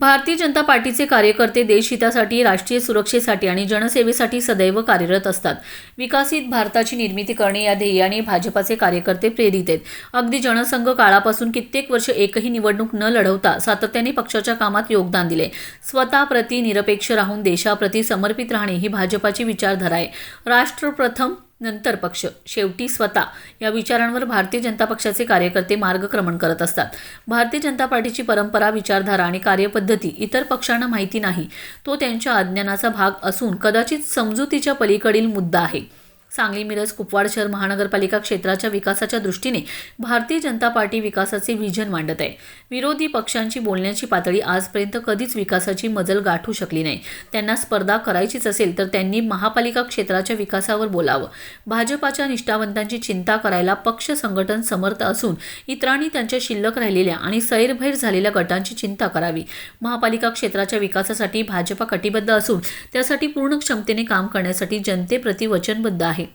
भारतीय जनता पार्टीचे कार्यकर्ते देशहितासाठी राष्ट्रीय सुरक्षेसाठी आणि जनसेवेसाठी सदैव कार्यरत असतात. विकसित भारताची निर्मिती करणे या ध्येयाने भाजपाचे कार्यकर्ते प्रेरित आहेत. अगदी जनसंघ काळापासून कित्येक वर्ष एकही निवडणूक न लढवता सातत्याने पक्षाच्या कामात योगदान दिले. स्वतःप्रती निरपेक्ष राहून देशाप्रती समर्पित राहणे ही भाजपाची विचारधारा आहे. राष्ट्र प्रथम नंतर पक्ष शेवटी स्वतः. या विचारांवर भारतीय जनता पक्षाचे कार्यकर्ते मार्गक्रमण करत असतात. भारतीय जनता पार्टीची परंपरा विचारधारा आणि कार्यपद्धती इतर पक्षांना माहिती नाही. तो त्यांच्या अज्ञानाचा भाग असून कदाचित समजुतीच्या पलीकडील मुद्दा आहे. सांगली मिरज कुपवाड शहर महानगरपालिका क्षेत्राच्या विकासाच्या दृष्टीने भारतीय जनता पार्टी विकासाचे व्हिजन मांडत आहे. विरोधी पक्षांची बोलण्याची पातळी आजपर्यंत कधीच विकासाची मजल गाठू शकली नाही. त्यांना स्पर्धा करायचीच असेल तर त्यांनी महापालिका क्षेत्राच्या विकासावर बोलावं. भाजपाच्या निष्ठावंतांची चिंता करायला पक्ष संघटन समर्थ असून इतरांनी त्यांच्या शिल्लक राहिलेल्या आणि सैरभैर झालेल्या गटांची चिंता करावी. महापालिका क्षेत्राच्या विकासासाठी भाजपा कटिबद्ध असून त्यासाठी पूर्ण क्षमतेने काम करण्यासाठी जनतेप्रती वचनबद्ध आहे.